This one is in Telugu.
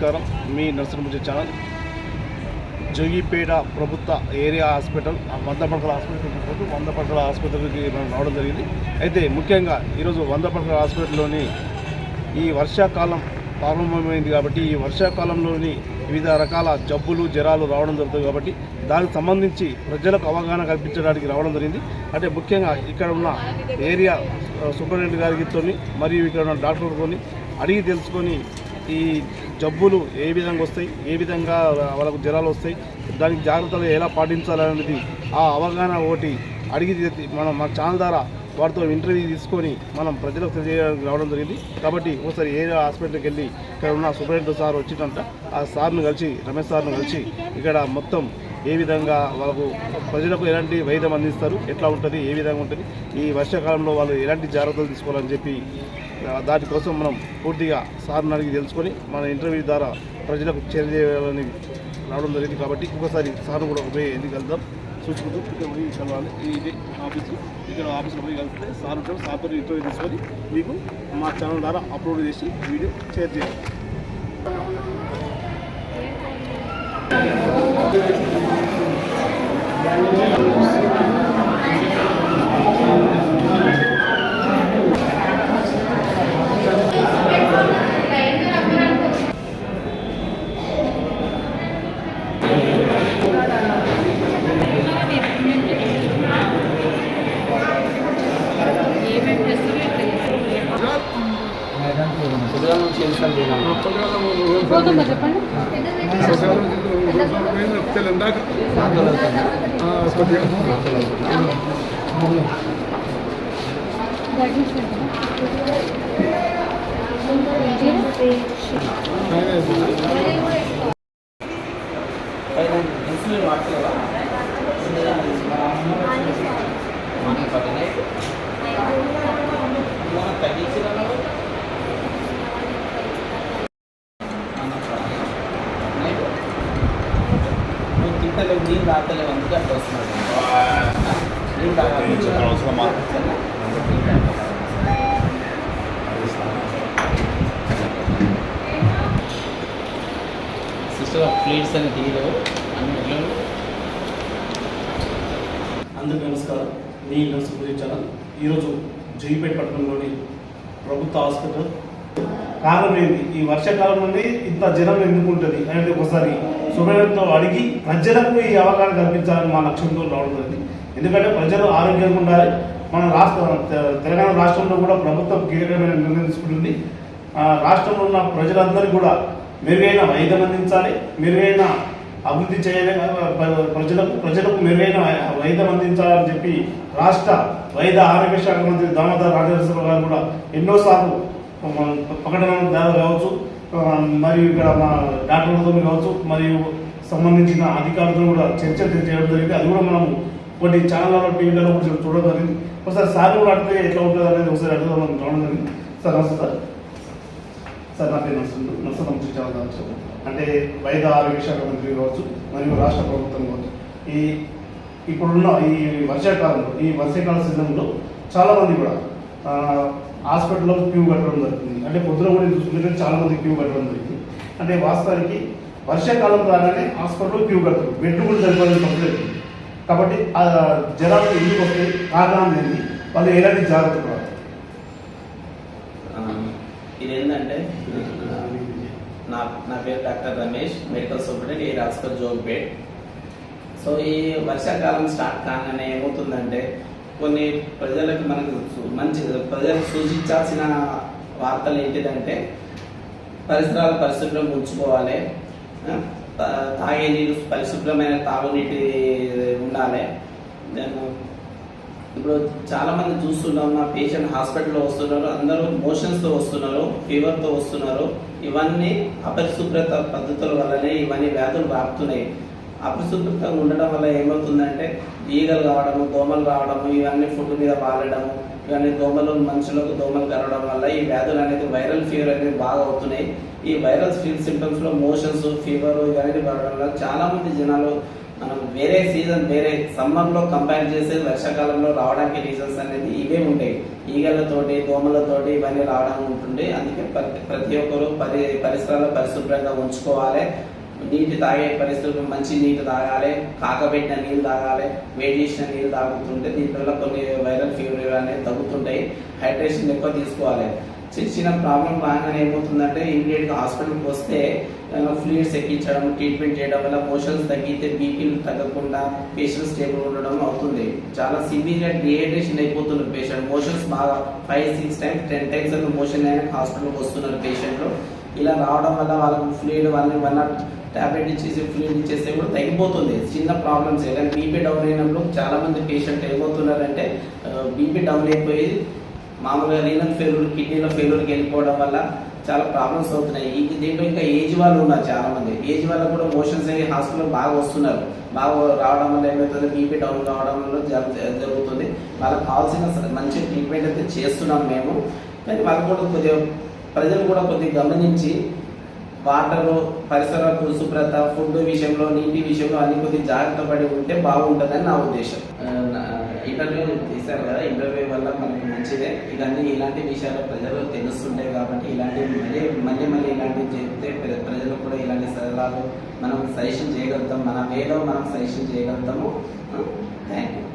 నమస్కారం. మీ నర్సనపూజ ఛానల్. జోగిపేట ప్రభుత్వ ఏరియా హాస్పిటల్ ఆ వంద పడకల హాస్పిటల్ పోతూ వంద పడకల ఆసుపత్రికి మనం రావడం జరిగింది. అయితే ముఖ్యంగా ఈరోజు వంద పడకల హాస్పిటల్లోని ఈ వర్షాకాలం ప్రారంభమైంది కాబట్టి ఈ వర్షాకాలంలోని వివిధ రకాల జబ్బులు జ్వరాలు రావడం జరుగుతుంది కాబట్టి దానికి సంబంధించి ప్రజలకు అవగాహన కల్పించడానికి రావడం జరిగింది. అంటే ముఖ్యంగా ఇక్కడ ఉన్న ఏరియా సూపరింటెండెంట్ గారితో మరియు ఇక్కడ ఉన్న డాక్టర్తో అడిగి తెలుసుకొని ఈ జబ్బులు ఏ విధంగా వస్తాయి ఏ విధంగా వాళ్ళకు జ్వరాలు వస్తాయి దానికి జాగ్రత్తలు ఎలా పాటించాలనేది ఆ అవగాహన ఒకటి అడిగి మనం మా ఛానల్ ద్వారా వారితో ఇంటర్వ్యూ తీసుకొని మనం ప్రజలకు తెలియడానికి రావడం జరిగింది. కాబట్టి ఒకసారి ఏ హాస్పిటల్కి వెళ్ళి ఇక్కడ ఉన్న సూపరింటెండెంట్ సార్ వచ్చిందంట ఆ సార్ను కలిసి రమేష్ సార్ను కలిసి ఇక్కడ మొత్తం ఏ విధంగా వాళ్ళకు ప్రజలకు ఎలాంటి వైద్యం అందిస్తారు ఎట్లా ఉంటుంది ఏ విధంగా ఉంటుంది ఈ వర్షాకాలంలో వాళ్ళు ఎలాంటి జాగ్రత్తలు తీసుకోవాలని చెప్పి దానికోసం మనం పూర్తిగా సార్ని అడిగి తెలుసుకొని మన ఇంటర్వ్యూ ద్వారా ప్రజలకు చేరజేయాలని రావడం జరిగింది కాబట్టి ఒకసారి సార్ కూడా పోయి ఎందుకు వెళ్దాం చూసుకుంటూ ఇక్కడ పోయి కలవాలి. ఇది ఆఫీసు. ఇక్కడ ఆఫీస్లో పోయి కలిస్తే సార్ ఉంటారు. సార్తో ఇంటర్వ్యూ తీసుకొని మీకు మా ఛానల్ ద్వారా అప్లోడ్ చేసి వీడియో షేర్ చేయాలి పోతుందా చెప్పండి డయాగ్నోస్ తాగలేవు అందుకే అట్లా వస్తున్నాడు సిస్టర్ ఆఫ్ ఫ్లీడ్స్ అని అన్ని ఎట్లా అందరికీ నమస్కారం. నర్సు పూజ ఛానల్ ఈరోజు జైపేట పట్టణంలోని ప్రభుత్వ హాస్పిటల్. కారణం ఏంటి? ఈ వర్షాకాలం నుండి ఇంత జనం ఎందుకు ఉంటుంది అనేది ఒకసారి సుబ్రహ్మణ్యంతో అడిగి ప్రజలకు ఈ అవగాహన కల్పించాలని మా లక్ష్యంతో రావడం ఎందుకంటే ప్రజలు ఆరోగ్యంగా ఉండాలి. మన రాష్ట్ర తెలంగాణ రాష్ట్రంలో కూడా ప్రభుత్వం కీలకమైన నిర్ణయం తీసుకుంటుంది. ఆ, రాష్ట్రంలో ఉన్న ప్రజలందరికీ కూడా మెరుగైన వైద్యం అందించాలి. మెరుగైన అభివృద్ధి చేయాలి. ప్ర- ప్రజలకు ప్రజలకు మెరుగైన వైద్యం అందించాలని చెప్పి రాష్ట్ర వైద్య ఆరోగ్య శాఖ మంత్రి దామోదర్ రాజేశ్వర గారు కూడా ఎన్నోసార్లు మన ప్రకటన ద్వారా కావచ్చు. మరియు ఇక్కడ మా డాక్టర్లతో కావచ్చు మరియు సంబంధించిన అధికారులతో కూడా చర్చ చేయడం జరిగింది. అది కూడా మనం కొన్ని ఛానళ్ళలో టీవీలలో కూడా చూడడం జరిగింది. ఒకసారి సార్ కూడా అడిగితే ఎట్లా ఉంటుంది అనేది ఒకసారి అడుగుదాం మనం చూడడం జరిగింది. సార్ నమస్తే సార్. సార్ నా పేరు నమస్తుంది నమస్తే నమస్తే చాలా అంటే వైద్య ఆరోగ్య శాఖ మంత్రి కావచ్చు మరియు రాష్ట్ర ప్రభుత్వం కావచ్చు. ఈ ఇప్పుడున్న ఈ వర్షాకాలంలో ఈ వర్షాకాల సీజన్లో చాలామంది కూడా హాస్పిటల్లో క్యూ కట్టడం జరుగుతుంది అంటే పొద్దున కూడా చూసుకుంటే చాలా మంది క్యూ కట్టడం జరిగింది. అంటే వాస్తవానికి వర్షాకాలం రాగానే హాస్పిటల్లో క్యూ కడతారు. బెడ్లు కూడా సరిపోయిన కంప్లీట్ కాబట్టి ఆ జనాలు ఎందుకు వస్తాయి కారణం ఏంది? వాళ్ళు ఎలాంటి జాగ్రత్త పడాలి? ఇది ఏంటంటే నా నా పేరు డాక్టర్ రమేష్ మెడికల్ సూపరింటెండెంట్ ఈ హాస్పిటల్ జోగ్పేట్ సో ఈ వర్షాకాలం స్టార్ట్ కాగానే ఏమవుతుందంటే కొన్ని ప్రజలకు మనకు మంచి ప్రజలకు సూచించాల్సిన వార్తలు ఏంటిదంటే పరిసరాలు పరిశుభ్రం ఉంచుకోవాలి తాగే నీరు పరిశుభ్రమైన తాగునీటి ఉండాలి. ఇప్పుడు చాలా మంది చూస్తున్నాం మా పేషెంట్ హాస్పిటల్లో వస్తున్నారు అందరూ మోషన్స్తో వస్తున్నారు ఫీవర్తో వస్తున్నారు. ఇవన్నీ అపరిశుభ్రత పద్ధతుల వల్లనే ఇవన్నీ వ్యాధులు వ్యాప్తున్నాయి. అపరిశుభ్రతంగా ఉండడం వల్ల ఏమవుతుందంటే ఈగలు రావడము దోమలు రావడము ఇవన్నీ ఫుడ్ మీద పాలడము ఇవన్నీ దోమలు మనుషులకు దోమలు కలవడం వల్ల ఈ వ్యాధులు అనేది వైరల్ ఫీవర్ అనేది బాగా అవుతున్నాయి. ఈ వైరల్ ఫీవర్ సిమ్టమ్స్లో మోషన్స్ ఫీవర్ ఇవన్నీ పడడం వల్ల చాలా మంది జనాలు మనం వేరే సీజన్ వేరే సమ్మర్లో కంపేర్ చేసే వర్షాకాలంలో రావడానికి రీజన్స్ అనేది ఇవే ఉంటాయి. ఈగలతోటి దోమలతోటి ఇవన్నీ రావడం ఉంటుంది. అందుకే ప్రతి ప్రతి ఒక్కరు పరి పరిసరాలు పరిశుభ్రంగా ఉంచుకోవాలి. నీటి తాగే పరిస్థితులు మంచి నీళ్ళు తాగాలి కాకబెట్టిన నీళ్ళు తాగాలి వేడి చేసిన నీళ్ళు తాగుతుంటే దీనివల్ల కొన్ని వైరల్ ఫీవర్ అనేవి తగ్గుతుంటాయి. హైడ్రేషన్ ఎక్కువ తీసుకోవాలి. చిన్న చిన్న ప్రాబ్లం రాగానే ఏమవుతుందంటే ఇమీడియట్గా హాస్పిటల్కి వస్తే ఫ్లూయిడ్స్ ఎక్కించడం ట్రీట్మెంట్ చేయడం వల్ల మోషన్స్ తగ్గితే బీపీలు తగ్గకుండా పేషెంట్ స్టేబుల్ ఉండడం అవుతుంది. చాలా సివియర్గా డిహైడ్రేషన్ అయిపోతున్నారు పేషెంట్ మోషన్స్ బాగా five six times ten times motion అయినా హాస్పిటల్కి వస్తున్నారు పేషెంట్లు. ఇలా రావడం వల్ల వాళ్ళకి ఫ్లూయిడ్ వాళ్ళని వన్ నాట్ టాబ్లెట్ ఇచ్చేసి ఫ్లూయిడ్ ఇచ్చేస్తే కూడా తగ్గిపోతుంది. చిన్న ప్రాబ్లమ్స్ కానీ బీపీ డౌన్ అయినప్పుడు చాలా మంది పేషెంట్ ఏమవుతున్నారంటే బీపీ డౌన్ అయిపోయి మామూలుగా రీనల్ ఫెయిల్యూర్ కిడ్నీలో ఫెయిల్యూర్కి వెళ్ళిపోవడం వల్ల చాలా ప్రాబ్లమ్స్ అవుతున్నాయి. ఈ దీంట్లో ఇంకా ఏజ్ వాళ్ళు ఉన్నారు చాలా మంది. ఏజ్ వాళ్ళు కూడా మోషన్స్ అయ్యి హాస్పిటల్ బాగా వస్తున్నారు. బాగా రావడం వల్ల ఏమవుతుంది? బీపీ డౌన్ కావడం వల్ల జరుగుతుంది. వాళ్ళకి కావాల్సిన మంచి ట్రీట్మెంట్ అయితే చేస్తున్నాం మేము. కానీ వాళ్ళు కూడా కొద్దిగా ప్రజలు కూడా కొద్దిగా గమనించి వాటర్ పరిసర శుభ్రత ఫుడ్ విషయంలో నీటి విషయంలో అన్ని కొద్దిగా జాగ్రత్త పడి ఉంటే బాగుంటుందని నా ఉద్దేశం. ఇంటర్వ్యూ తీశారు కదా ఇంటర్వ్యూ వల్ల మనకి మంచిదే. ఇవన్నీ ఇలాంటి విషయాలు ప్రజలు తెలుస్తుంటాయి కాబట్టి ఇలాంటి మళ్ళీ మళ్ళీ మళ్ళీ ఇలాంటివి చెప్తే ప్ర- ప్రజలకు కూడా ఇలాంటి సలహాలు మనం సజెషన్ చేయగలుగుతాం. మన వేలో మనం సజెషన్ చేయగలుగుతాము. Thank you